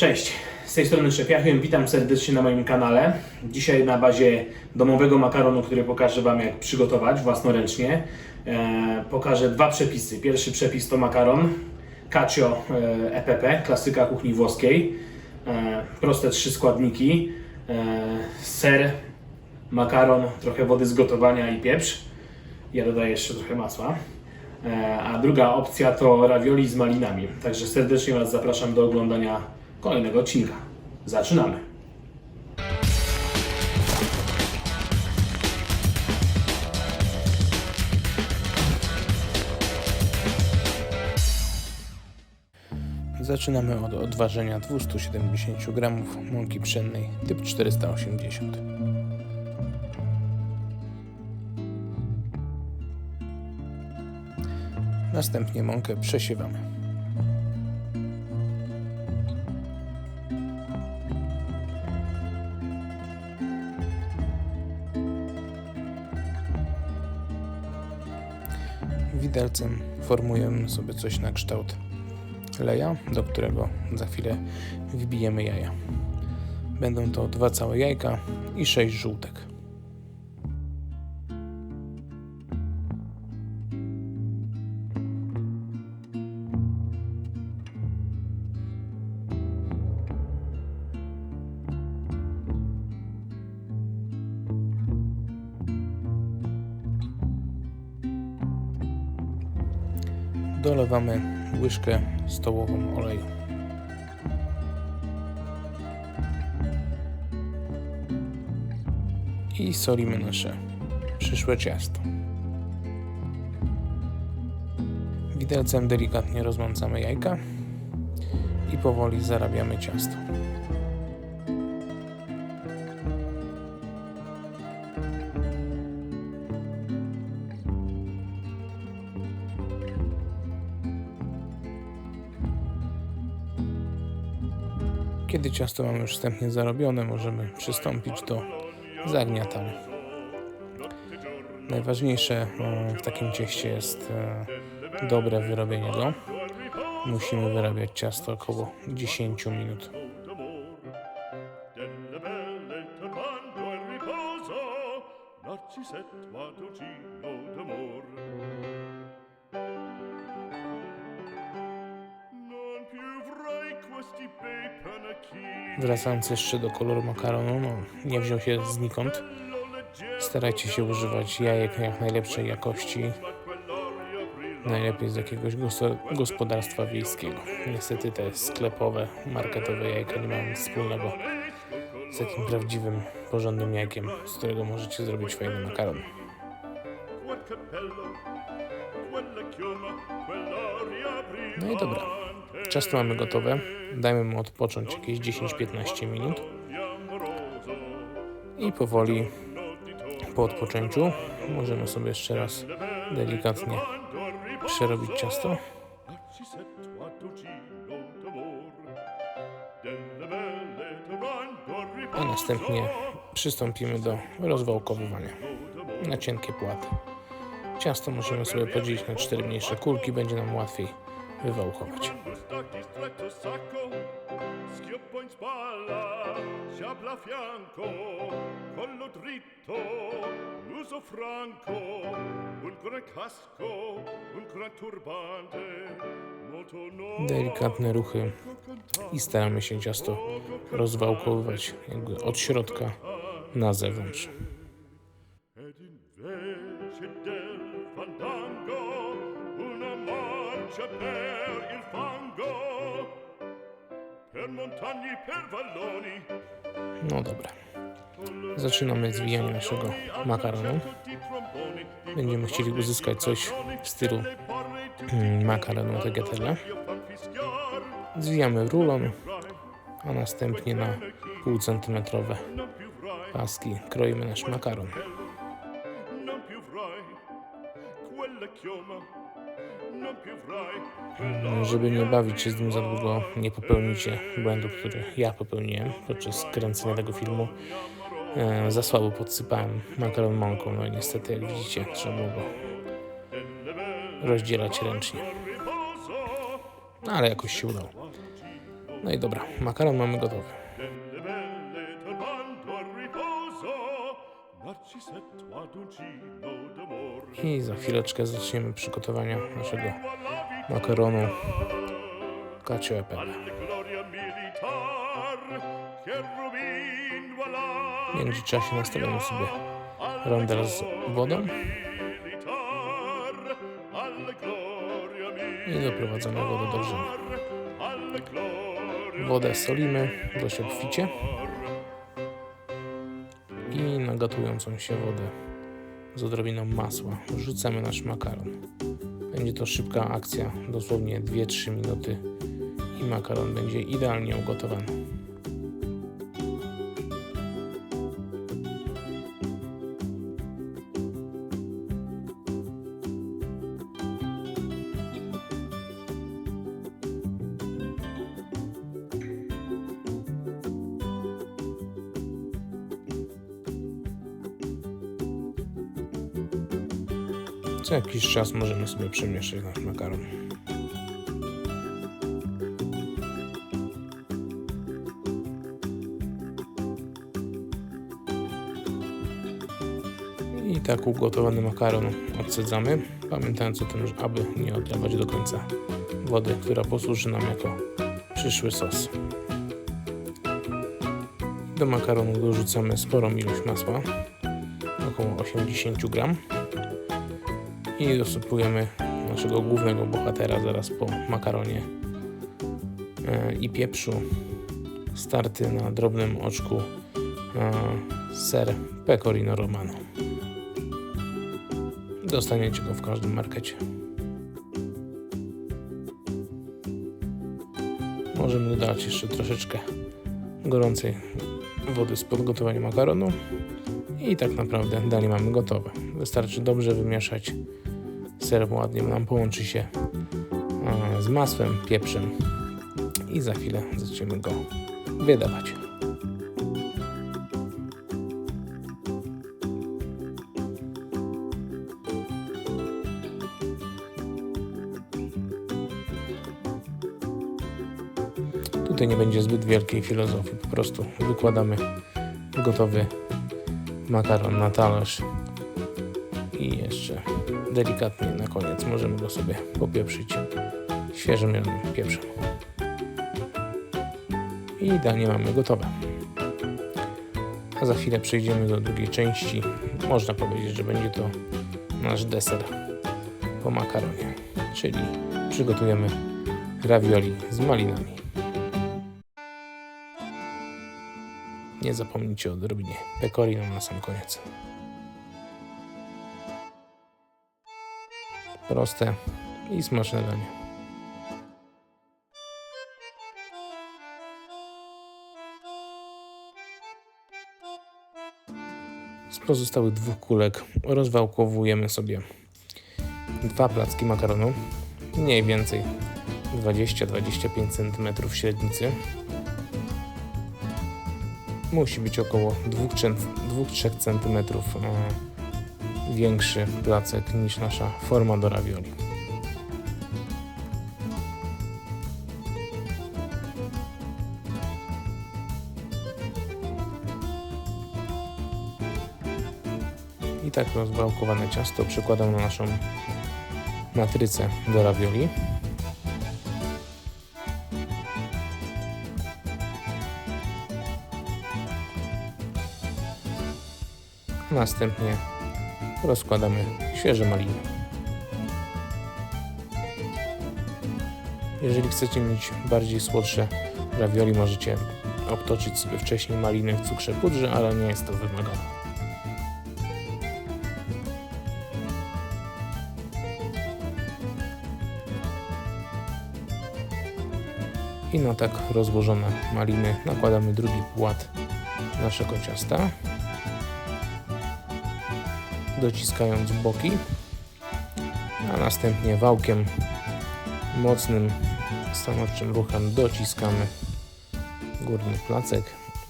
Cześć, z tej strony Szepiachy, witam serdecznie na moim kanale. Dzisiaj na bazie domowego makaronu, który pokażę Wam jak przygotować własnoręcznie, e, pokażę dwa przepisy. Pierwszy przepis to makaron Cacio e, EPP, klasyka kuchni włoskiej. E, proste trzy składniki, e, ser, makaron, trochę wody z gotowania i pieprz. Ja dodaję jeszcze trochę masła. E, A druga opcja to ravioli z malinami. Także serdecznie Was zapraszam do oglądania kolejnego odcinka. Zaczynamy. Zaczynamy od odważenia 270 g mąki pszennej typ 480. Następnie mąkę przesiewamy. Widelcem formujemy sobie coś na kształt leja, do którego za chwilę wbijemy jaja. Będą to dwa całe jajka i sześć żółtek. Dolewamy łyżkę stołową oleju. I solimy nasze przyszłe ciasto. Widelcem delikatnie rozmącamy jajka i powoli zarabiamy ciasto. Ciasto mamy już wstępnie zarobione, możemy przystąpić do zagniatania. Najważniejsze e, w takim cieście jest e, dobre wyrobienie go. Musimy wyrabiać ciasto około 10 minut. Wracając jeszcze do koloru makaronu, no, nie wziął się znikąd. Starajcie się używać jajek jak najlepszej jakości, najlepiej z jakiegoś gos- gospodarstwa wiejskiego. Niestety te sklepowe, marketowe jajka nie mają nic wspólnego z takim prawdziwym, porządnym jajkiem, z którego możecie zrobić fajny makaron. No i dobra, ciasto mamy gotowe. Dajmy mu odpocząć jakieś 10-15 minut i powoli po odpoczęciu możemy sobie jeszcze raz delikatnie przerobić ciasto. a następnie przystąpimy do rozwałkowywania na cienkie płaty. Ciasto możemy sobie podzielić na cztery mniejsze kulki, będzie nam łatwiej wywałkować. Sacco, schioppo in spalla, sciabla a fianco, collo dritto, muso franco, un gran casco, un gran turbante. Delikatne ruchy i staramy się ciasto rozwałkowywać jakby od środka na zewnątrz. No dobra. Zaczynamy zwijanie naszego makaronu. Będziemy chcieli uzyskać coś w stylu mm, makaronu tagliatelle. Zwijamy rulon, a następnie na pół centymetrowe paski kroimy nasz makaron. Żeby nie bawić się z nim za długo, nie popełnicie błędu, który ja popełniłem podczas kręcenia tego filmu. E, za słabo podsypałem makaron mąką, no i niestety jak widzicie trzeba było go rozdzielać ręcznie. No ale jakoś się udało. No i dobra, makaron mamy gotowy. I za chwileczkę zaczniemy przygotowania naszego makaronu cacio e pepe. W międzyczasie nastawiamy sobie rondel z wodą. i doprowadzamy wodę do gloria Wodę solimy dość obficie i na gotującą się wodę z odrobiną masła wrzucamy nasz makaron. Będzie to szybka akcja, dosłownie 2-3 minuty i makaron będzie idealnie ugotowany. Co jakiś czas możemy sobie przemieszać nasz makaron. I tak ugotowany makaron odsadzamy, pamiętając o tym, aby nie odlewać do końca wody, która posłuży nam jako przyszły sos. Do makaronu dorzucamy sporą ilość masła, około 80 gram i dosypujemy naszego głównego bohatera zaraz po makaronie e, i pieprzu. Starty na drobnym oczku e, ser pecorino romano. Dostaniecie go w każdym markecie. Możemy dodać jeszcze troszeczkę gorącej wody z podgotowania makaronu i tak naprawdę danie mamy gotowe. Wystarczy dobrze wymieszać ser ładnie nam połączy się e, z masłem, pieprzem i za chwilę zaczniemy go wydawać. Tutaj nie będzie zbyt wielkiej filozofii, po prostu wykładamy gotowy makaron na talerz i jeszcze delikatnie na koniec możemy go sobie popieprzyć świeżym pieprzem. I danie mamy gotowe. A za chwilę przejdziemy do drugiej części. Można powiedzieć, że będzie to nasz deser po makaronie, czyli przygotujemy ravioli z malinami. Nie zapomnijcie o odrobinie pecorino na sam koniec. Proste i smaczne danie. Z pozostałych dwóch kulek rozwałkowujemy sobie dwa placki makaronu, mniej więcej 20-25 cm średnicy. Musi być około 2-3 cm większy placek niż nasza forma do ravioli. I tak rozwałkowane ciasto przykładam na naszą matrycę do ravioli. Następnie rozkładamy świeże maliny. Jeżeli chcecie mieć bardziej słodsze ravioli, możecie obtoczyć sobie wcześniej maliny w cukrze pudrze, ale nie jest to wymagane. I na tak rozłożone maliny nakładamy drugi płat naszego ciasta dociskając boki, a następnie wałkiem mocnym, stanowczym ruchem dociskamy górny placek.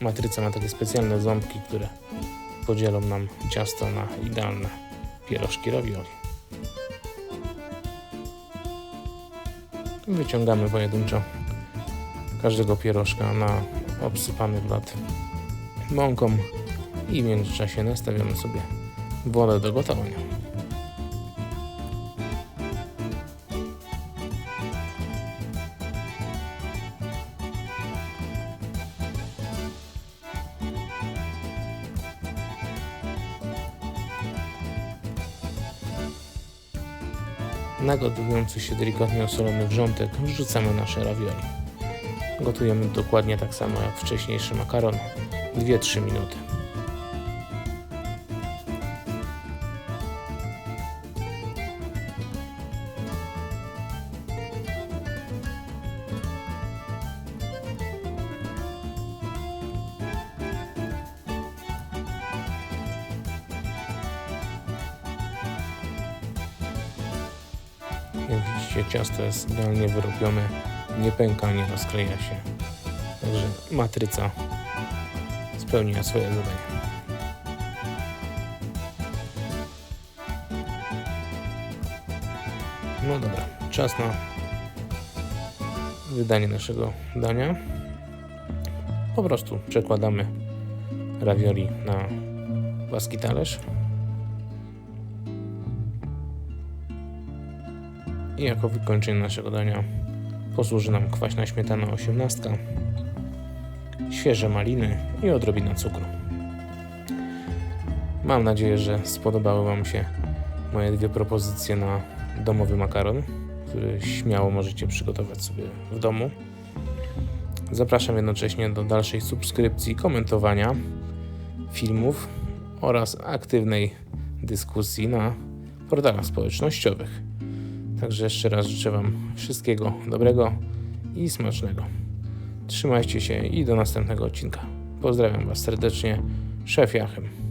Matryca ma takie specjalne ząbki, które podzielą nam ciasto na idealne pierożki ravioli. Wyciągamy pojedynczo każdego pierożka na obsypany blat mąką i w międzyczasie nastawiamy sobie wodę do gotowania. Na gotujący się delikatnie osolony wrzątek wrzucamy nasze ravioli. Gotujemy dokładnie tak samo jak wcześniejszy makaron 2-3 minuty. Jak widzicie, ciasto jest idealnie wyrobione, nie pęka, nie rozkleja się. Także matryca spełniła swoje zadanie. No dobra, czas na wydanie naszego dania. Po prostu przekładamy ravioli na płaski talerz. I jako wykończenie naszego dania posłuży nam kwaśna śmietana 18, świeże maliny i odrobina cukru. Mam nadzieję, że spodobały Wam się moje dwie propozycje na domowy makaron, który śmiało możecie przygotować sobie w domu. Zapraszam jednocześnie do dalszej subskrypcji, komentowania filmów oraz aktywnej dyskusji na portalach społecznościowych. Także jeszcze raz życzę Wam wszystkiego dobrego i smacznego. Trzymajcie się i do następnego odcinka. Pozdrawiam Was serdecznie, szef Jachem.